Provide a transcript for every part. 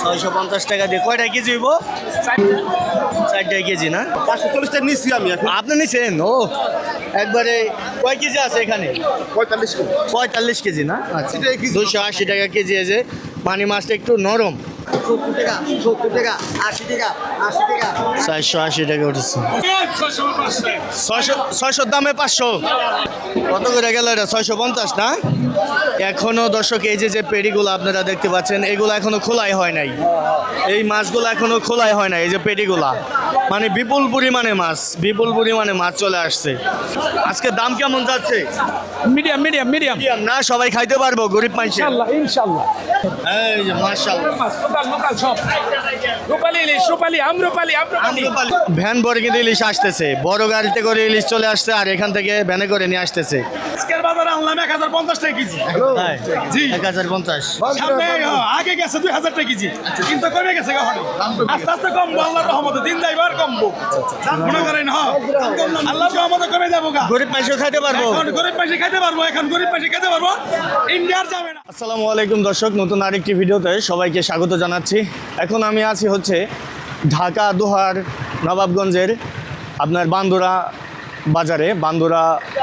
ছয়শো পঞ্চাশ টাকা দিয়ে। কয়টা কেজি হইব? চারটা কেজি না? পাঁচশো চল্লিশটা নিচ্ছি আমি আপনি নিছেন? ও একবারে কয় কেজি আছে এখানে? পঁয়তাল্লিশ পঁয়তাল্লিশ কেজি না? আচ্ছা। দুশো আশি টাকা। কেজি আছে পানি মাছটা একটু নরম। সত্তর টাকা সত্তর টাকা আশি টাকা আশি টাকা। চারশো আশি টাকা উঠেছে। ছয়শো ছয়শোর দামে পাঁচশো। কত করে গেল এটা? ছয়শো পঞ্চাশ না? এখনও দর্শক এই যে যে পেডিগুলো আপনারা দেখতে পাচ্ছেন এগুলো এখনও খোলাই হয় নাই। এই মাছগুলো এখনও খোলাই হয় নাই এই যে পেডিগুলা মানে বিপুল পরিমাণে মাছ বিপুল পরিমাণে মাছ চলে আসছে। আজকে দাম কেমন যাচ্ছে? মিডিয়াম মিডিয়াম মিডিয়াম না সবাই খাইতে পারব গরিব মানুষের ইনশাল্লাহ ইনশাল্লাহ। এই যে মাশাআল্লাহ। লোকাল লোকাল সব। রূপালি ইলিশ রূপালি আমরূপালি। আমরূপালি। ভ্যান ভরে কিন্তু ইলিশ আসতেছে। বড় গাড়িতে করে ইলিশ চলে আসছে আর এখান থেকে ভ্যানে করে নিয়ে আসতেছে। আনলাম এক হাজার পঞ্চাশ টাকা কেজি। জি। এক হাজার পঞ্চাশ। সামনে হ্যাঁ, আগে গেছে দুই হাজার টাকা কেজি। কিন্তু কমে গেছে কখনো আস্তে আস্তে কমবো আল্লাহর রহমতে। দিন যাইবার কমবো। মনে করেন হ্যাঁ। আল্লাহর রহমতে কমে যাব গরিব মানুষও খাইতে পারব। এখন গরিব পাশে খাইতে পারব এখন গরিব পাশে খাইতে পারব। ইন্ডিয়ার যাবে না। আসসালামু আলাইকুম দর্শক নতুন আরেকটি ভিডিওতে সবাইকে স্বাগত জানাচ্ছি। এখন আমি আছি হচ্ছে ঢাকা দোহার নবাবগঞ্জের আপনার বান্দোরা বাজারে বান্দোরা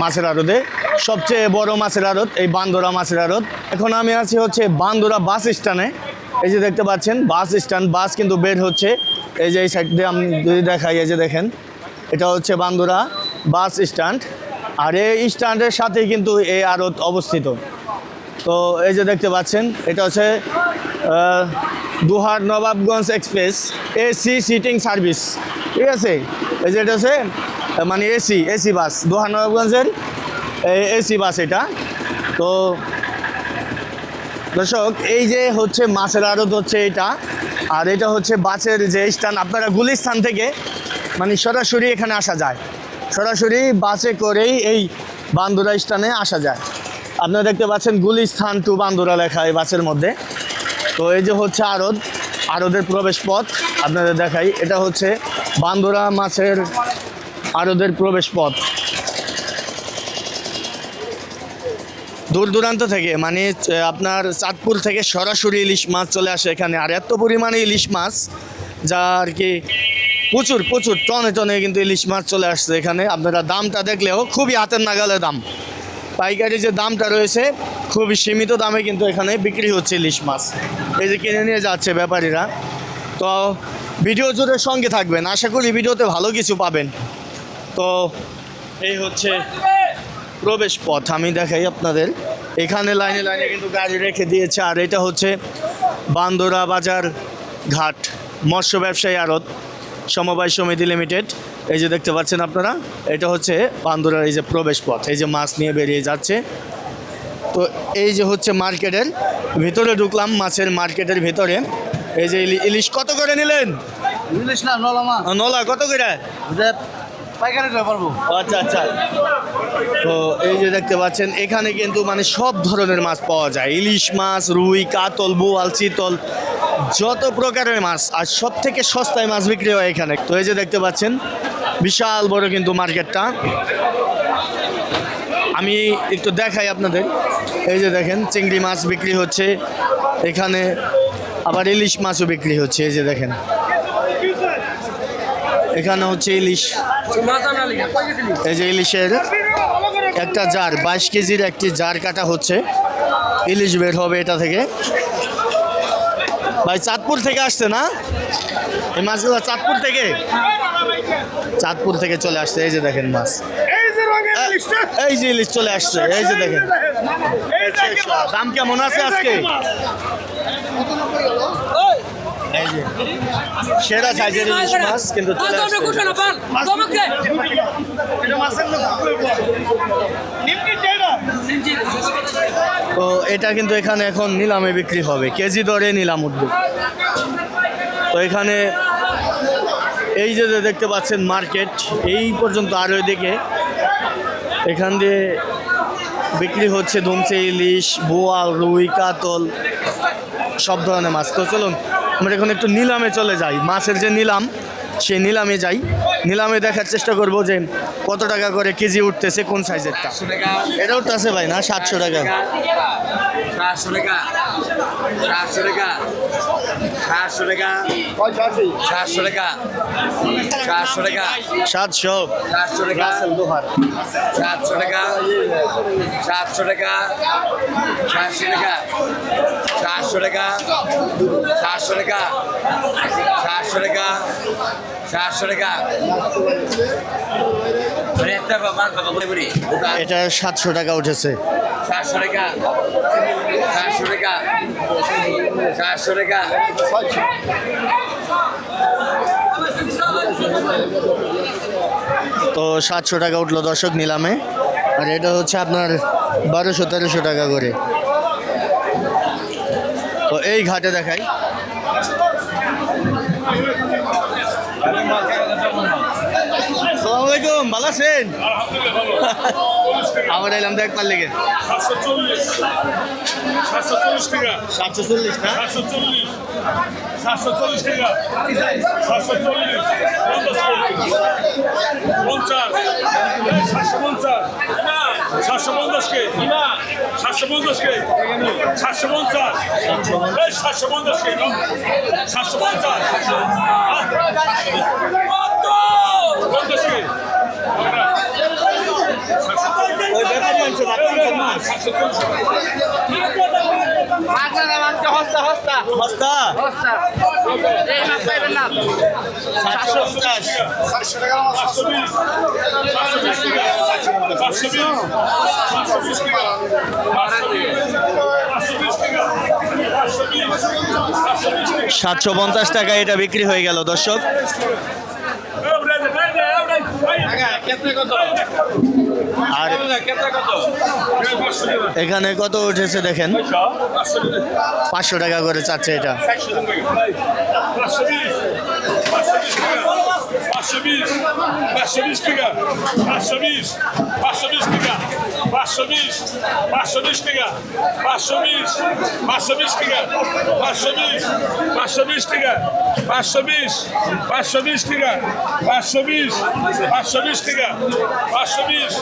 মাছের আড়তে। সবচেয়ে বড় মাছের আড়ত, এই বান্দোরা মাছের আড়ত। এখন আমি আছি হচ্ছে বান্দোরা বাস স্ট্যান্ডে। এই যে দেখতে পাচ্ছেন, বাস স্ট্যান্ড, বাস কিন্তু বের হচ্ছে। এই যে এই সাইড দিয়ে আমি যদি দেখাই, এই যে দেখেন, এটা হচ্ছে বান্দোরা বাস স্ট্যান্ড। আর এই স্ট্যান্ডের সাথেই কিন্তু এই আড়ত অবস্থিত। তো এই যে দেখতে পাচ্ছেন, এটা হচ্ছে Dohar Nawabganj express AC sitting service. ঠিক আছে? এই যে এটা হচ্ছে মানে এসি এসি বাস দুহার নবাবগঞ্জের এসি বাস এটা। তো দর্শক, এই যে হচ্ছে মাছের আড়ত হচ্ছে এটা, আর এটা হচ্ছে বাসের যে স্থান, আপনারা গুলিস্থান থেকে মানে সরাসরি এখানে আসা যায়। সরাসরি বাসে করেই এই বান্দুরা স্থানে আসা যায়। আপনারা দেখতে পাচ্ছেন গুলিস্থান টু বান্দুরা লেখা এই বাসের মধ্যে। তো এই যে হচ্ছে আড়ত, আড়তের প্রবেশ পথ, আপনাদের দেখাই। এটা হচ্ছে বান্দুরা মাছের আড়তের প্রবেশ পথ দূর দূরান্ত থেকে মানে আপনার চাঁদপুর থেকে সরাসরি ইলিশ মাছ চলে আসে এখানে। আর এত পরিমাণে ইলিশ মাছ, যা আর কি প্রচুর প্রচুর, টনে টনে কিন্তু ইলিশ মাছ চলে আসছে এখানে। আপনারা দামটা দেখলেও খুবই হাতের নাগালে দাম। পাইকারি যে দামটা রয়েছে, খুবই সীমিত দামে কিন্তু এখানে বিক্রি হচ্ছে ইলিশ মাছ। এই যে কিনে নিয়ে যাচ্ছে ব্যাপারীরা। তো ভিডিও জুড়ে সঙ্গে থাকবেন। আশা করি ভিডিওতে ভালো কিছু পাবেন। তো এই হচ্ছে প্রবেশ পথ। আমি দেখাই আপনাদের। এখানে লাইনে লাইনে কিন্তু গাড়ি রেখে দিয়েছে। আর এটা হচ্ছে বান্দোরা বাজার ঘাট মৎস্য ব্যবসায়ী আড়ত সমবায় সমিতি লিমিটেড। এই যে দেখতে পাচ্ছেন আপনারা এটা হচ্ছে বান্দরার এই যে প্রবেশ পথ। এই যে মাছ নিয়ে বেরিয়ে যাচ্ছে। তো এই যে হচ্ছে মার্কেটের ভিতরে ঢুকলাম মাছের মার্কেটের ভিতরে। এই যে ইলি- ইলিশ কত করে নিলেন? ইলিশ না আহ, নলা কত করে? আচ্ছা আচ্ছা। তো এই যে দেখতে পাচ্ছেন, এখানে কিন্তু মানে সব ধরনের মাছ পাওয়া যায়। ইলিশ মাছ, রুই, কাতল, বোয়াল, চিতল, যত প্রকারের মাছ, আর সব থেকে সস্তায় মাছ বিক্রি হয় এখানে। তো এই যে দেখতে পাচ্ছেন, বিশাল বড় কিন্তু মার্কেটটা। আমি একটু দেখাই আপনাদের। এই যে দেখেন, চিংড়ি মাছ বিক্রি হচ্ছে। এখানে আবার ইলিশ মাছও বিক্রি হচ্ছে, এই যে দেখেন। এখানে হচ্ছে ইলিশ। এই যে ইলিশের একটা জার বাইশ কেজির একটি জার কাটা হচ্ছে। ইলিশ বের হবে এটা থেকে। ভাই চাঁদপুর থেকে আসছে না? এই মাছগুলো চাঁদপুর থেকে? চাঁদপুর থেকে চলে আসছে। এই যে দেখেন মাছ। এই যে ইলিশ চলে আসছে। এই যে দেখেন। দাম কেমন আছে আজকে? সেরা সাইজের ইলিশ মাছ কিন্তু চলে তো এটা কিন্তু এখানে এখন নিলামে বিক্রি হবে। কেজি দরে নিলাম উদ্যোগ। তো এখানে এই যে যে দেখতে পাচ্ছেন মার্কেট এই পর্যন্ত আর ওইদিকে এখান দিয়ে বিক্রি হচ্ছে ধুমসে ইলিশ বোয়াল রুই কাতল সব ধরনের মাছ। তো চলুন আমরা এখন একটু নিলামে চলে যাই। মাছের যে নিলাম সে নিলামে যাই। নিলামে দেখার চেষ্টা করব যে কত টাকা করে কেজি উঠতেছে, কোন সাইজেরটা। এটা উঠতেছে ভাই না, সাতশো টাকা। সাতশো টাকা সাতশো টাকা সাতশো টাকা সাতশো টাকা সাতশো টাকা সাতশো সাতশো টাকা সাতশো টাকা সাতশো টাকা সাতশো টাকা সাতশো টাকা সাতশো টাকা সাতশো টাকা সাতশো টাকা মানে এটা সাতশো টাকা উঠেছে তো সাতশো টাকা উঠল দর্শক নিলামে। আর এটা হচ্ছে আপনার বারোশো, তেরোশো টাকা করে। তো এই ঘাটে দেখাই। আলাইকুম ভালো আছেন আবার এলাম দেখ পার লেগে সাতশো চল্লিশ সাতশো চল্লিশ টাকা সাতশো চল্লিশ পঞ্চাশ সাতশো পঞ্চাশ সাতশো পঞ্চাশকে সাতশো সাতশো পঞ্চাশ সাতশো সাতশো পঞ্চাশ কে সাতশো পঞ্চাশ টাকা এটা বিক্রি হয়ে গেল দর্শক আর এখানে কত উঠেছে দেখেন? পাঁচশো টাকা করে চাচ্ছে এটা। পাঁচশো বিশ পাঁচশো বিশ টাকা পাঁচশো বিশ পাঁচশো বিশ টাকা পাঁচশো বিশ পাঁচশো বিশ টাকা পাঁচশো বিশ পাঁচশো বিশ টাকা পাঁচশো বিশ পাঁচশো বিশ টাকা। পাঁচশো বিশ পাঁচশো বিশ টাকা পাঁচশো বিশ পাঁচশো বিশ টাকা পাঁচশো বিশ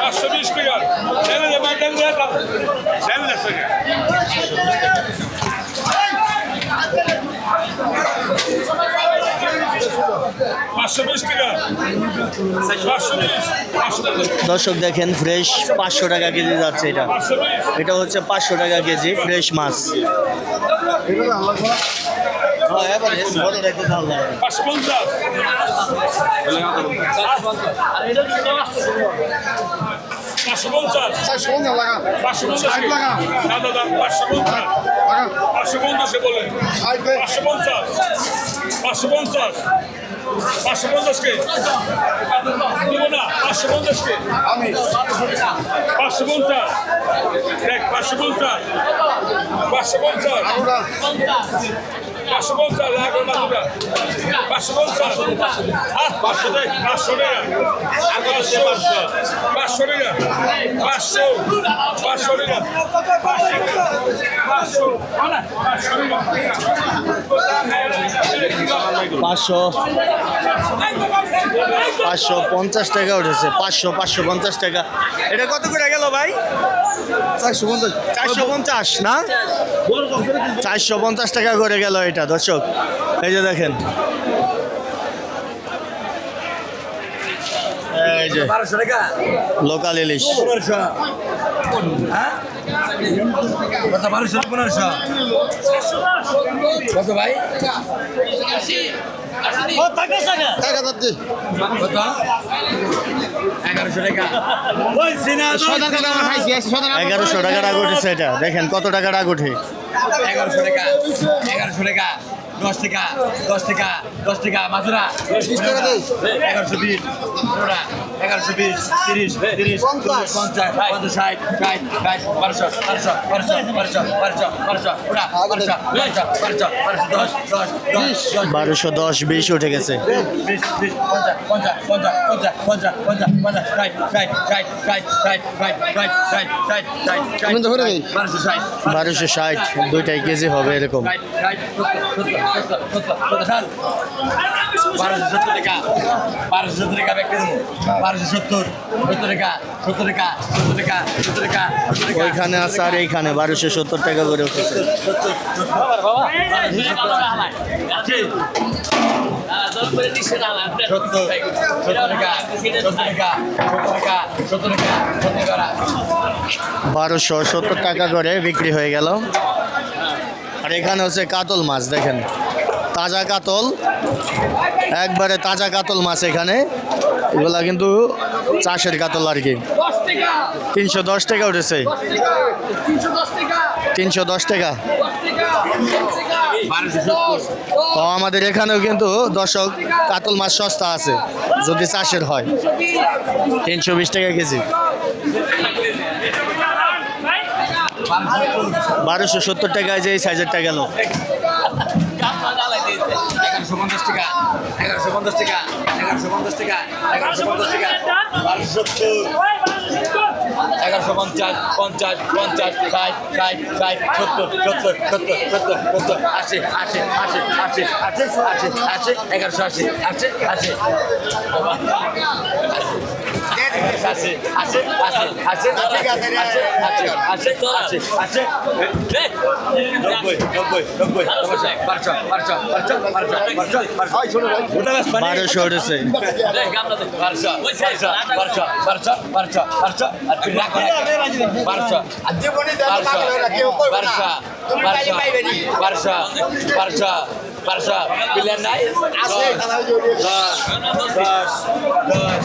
পাঁচশো বিশ টাকা ছেড়ে দে বাগান দে বিশ দর্শক দেখেন ফ্রেশ পাঁচশো টাকা কেজি যাচ্ছে এটা। এটা হচ্ছে পাঁচশো টাকা কেজি ফ্রেশ মাছ। পাঁচশো পঞ্চাশ পাঁচশো পঞ্চাশ চারশো পঞ্চাশ লাগা পাঁচশো পঞ্চাশ লাগা না দাদা পাঁচশো পঞ্চাশ লাগা পাঁচশো পঞ্চাশে বলে। ষাট বে পাঁচশো পঞ্চাশ পাঁচশো পঞ্চাশ পাঁচশো পঞ্চাশ কে? দেবো না পাঁচশো পঞ্চাশ কে? আমি। পাঁচশো পঞ্চাশ দেখ পাঁচশো পঞ্চাশ পাঁচশো পঞ্চাশ পাঁচশো পঞ্চাশ লাগবে পাঁচশো পাঁচশো টাকা, পাঁচশো পাঁচশো। পাঁচশো পাঁচশো। পাঁচশো পঞ্চাশ টাকা উঠেছে। পাঁচশো পাঁচশো পঞ্চাশ টাকা। এটা কত করে গেল ভাই? চারশো পঞ্চাশ। চারশো পঞ্চাশ না? চারশো পঞ্চাশ টাকা করে গেল এটা দর্শক। এই যে দেখেন। এই যে লোকাল ইলিশ। পনেরোশো। হ্যাঁ? কত বারোশো পনেরোশো? কত ভাই? কত? এগারোশো টাকা। এগারোশো টাকা টাকা। উঠেছে এটা। দেখেন কত টাকা রাগ উঠে। এগারোশো টাকা এগারোশো টাকা। দশ টাকা দশ টাকা দশ টাকা মাথুরা। এগারোশো বিশ পনেরোটা এগারোশো বিশ তিরিশ তিরিশ পঞ্চাশ। পঞ্চাশ পঞ্চাশ ষাট ষাট ষাট বারোশো বারোশো বারোশো বারোশো বারোশো বারোশো ওটা বারোশো বারোশো বারোশো বারোশো দশ দশ দশ বারোশো দশ বিশ উঠে গেছে বিশ বিশ পঞ্চাশ পঞ্চাশ পঞ্চাশ পঞ্চাশ পঞ্চাশ পঞ্চাশ পঞ্চাশ ষাট ষাট ষাট ষাট ষাট ষাট ষাট ষাট ষাট ষাট ষাট বারোশো ষাট দুইটাই কেজি হবে এরকম বারোশো সত্তর টাকা বারোশো ওইখানে আছে আর এইখানে বারোশো সত্তর টাকা করে উঠেছে। বারোশো সত্তর টাকা করে বিক্রি হয়ে গেল। আর এখানে হচ্ছে কাতল মাছ, দেখেন। তাজা কাতল, একবারে তাজা কাতল মাছ এখানে। এগুলা কিন্তু চাষের কাতল আর কি। তিনশো দশ টাকা উঠেছে। তিনশো দশ টাকা। তো আমাদের এখানেও কিন্তু দর্শক, কাতল মাছ সস্তা আছে, যদি চাষের হয়। তিনশো বিশ টাকা কেজি। বারোশো সত্তর টাকায় যে এই সাইজেরটা গেল এগারোশো পঞ্চাশ টাকা এগারোশো পঞ্চাশ টাকা এগারোশো পঞ্চাশ টাকা এগারোশো পঞ্চাশ টাকা এগারোশো পঞ্চাশ পঞ্চাশ পঞ্চাশ ষাট ষাট ষাট সত্তর সত্তর সত্তর সত্তর সত্তর আশি আশি আশি আশি আশি আশি আশি এগারোশো আশি আশি আশি আছে আছে আছে আছে আছে আছে আছে বারোশো উঠেছে বারোশো বারোশো বারোশো বিলেন নাই আছে দশ দশ দশ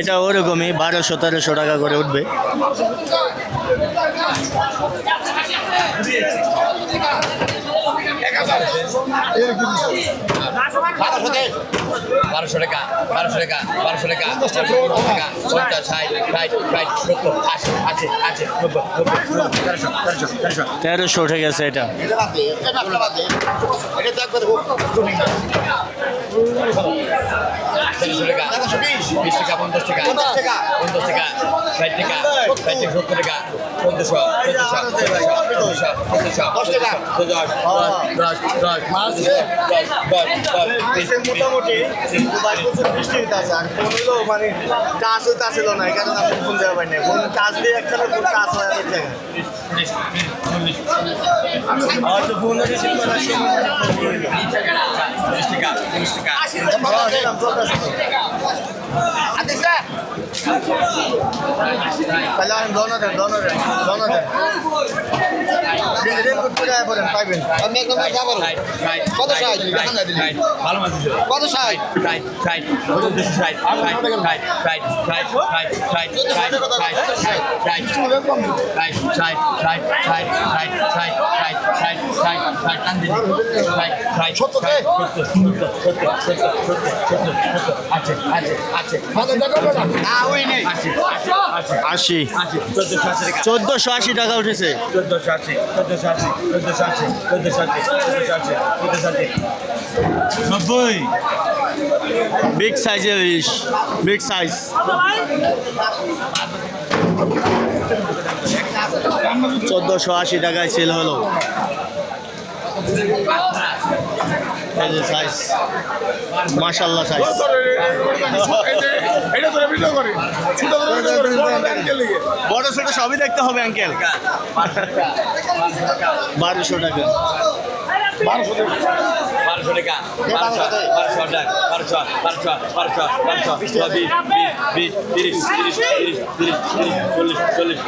এটা ওরকমই বারোশো তেরোশো টাকা করে উঠবে। বারোশো টাকা বারোশো টাকা বারোশো টাকা টাকা পঞ্চাশ ষাট ষাট ষাট সত্তর আশি আশি আশি নব্বই নব্বই নব্বই তেরোশো তেরোশো তেরোশো তেরোশো উঠে গেছে এটা তেরোশো টাকা বিশ টাকা পঞ্চাশ টাকা পঞ্চাশ টাকা ষাট টাকা ষাট টাকা সত্তর টাকা পঞ্চাশশো পঞ্চাশশো পঞ্চাশশো দশ টাকা দশ দশ দশ দশ দশ মোটামুটি বৃষ্টি আছে আর ফোন মানে হইতে না ফোন দেওয়া ফোন দিয়ে ফোন হয়ে তো ফোন টাকা টাকা তাহলে আমি দোনো দেন দোনো দেন দোনো দেন বলেন পাইবেন আমি একদম যাব কত সাইড ভালো মাছ কত সাইড আছে আছে আছে আছে আচ্ছা। আশি চোদ্দশো আশি টাকা। উঠেছে। বিগ সাইজের ইস বিগ সাইজ চোদ্দশো আশি টাকায় সেল হলো। এই যে সাইজ মাশাল্লাহ সাইজ এটা তোরা ভিডিও করে। ছোট বড় ছোট সবই দেখতে হবে আঙ্কেল বারোশো টাকা। বারোশো টাকা। বারোশো বারোশো টাকা। বারোশো বারোশো বারোশো তিরিশ চল্লিশ।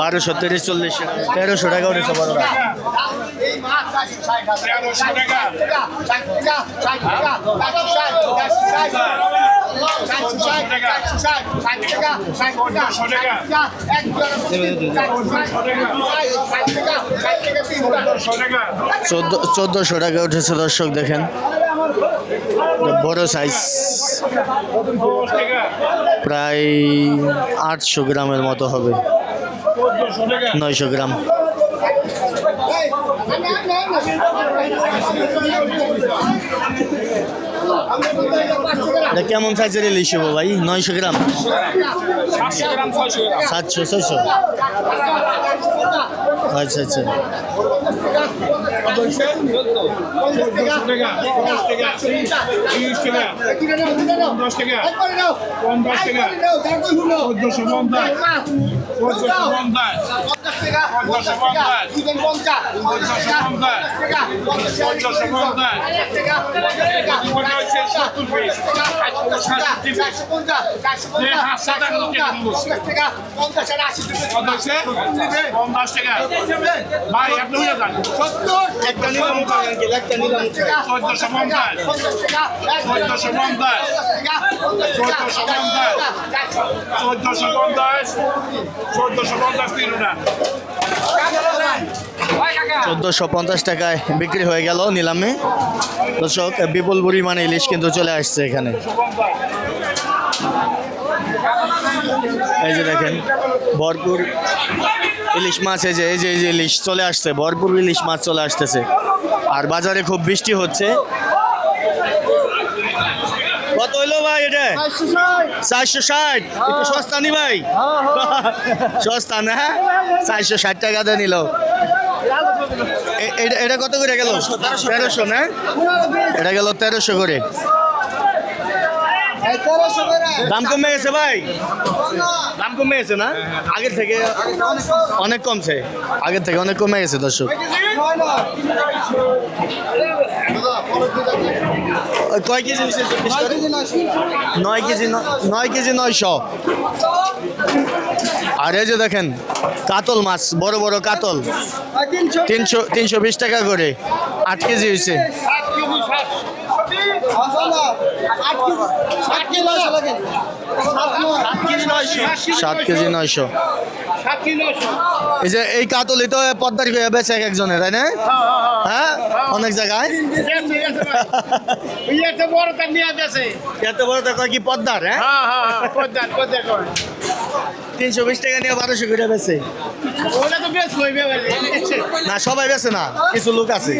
বারোশো তিরিশ চল্লিশ তেরোশো টাকা উঠেছে বড়রা। টাকা চোদ্দশো টাকা চোদ্দশো টাকা চোদ্দ চোদ্দোশো টাকা উঠেছে দর্শক দেখেন। বড় সাইজ প্রায় আটশো গ্রামের মতো হবে। নয়শো গ্রাম। এটা কেমন সাইজের ইলিশ হব ভাই? নয়শো গ্রাম? সাতশো গ্রাম ছয়শো আচ্ছা আচ্ছা টাকা। তিরিশ টাকা। পঞ্চাশ টাকা। পঞ্চাশ টাকা। চোদ্দশো পঞ্চাশ। চোদ্দশো পঞ্চাশ। চোদ্দশো পঞ্চাশ। চোদ্দশো পঞ্চাশ। পঞ্চাশ। টাকায় বিক্রি হয়ে গেল নিলামে। দর্শক, বিপুল পরিমাণে ইলিশ কিন্তু চলে আসছে এখানে। এই যে দেখেন, ভরপুর ইলিশ মাছ এই যে এই যে ইলিশ চলে আসছে, ভরপুর ইলিশ মাছ চলে আসতেছে। আর বাজারে খুব বৃষ্টি হচ্ছে কত হইল ভাই এটা চারশো ষাট। একটু সস্তা নি ভাই। সস্তা না চারশো ষাট টাকা দিয়ে নিল। এটা- কত করে গেল? তেরোশো না? এটা গেল তেরোশো করে। দাম কমে গেছে ভাই? দাম কমে গেছে না? আগের থেকে অনেক কমছে। আগের থেকে অনেক কমে গেছে দর্শক। কয় কেজি? নয় কেজি নয় কেজি নয়শো। আর এই যে দেখেন, কাতল মাছ, বড় বড় কাতল। তিনশো তিনশো বিশ টাকা করে। আট কেজি হয়েছে। সাত কেজি নয়শো। এই যে এই কাতলি তো পদ্মার হয়ে বেছে এক একজনের তাই না? হ্যাঁ অনেক জায়গায়। এত বড় তো কি পদ্মার হ্যাঁ? তিনশো বিশ টাকা নিয়ে বারোশো করে বেছে না সবাই বেছে না কিছু লোক আছে।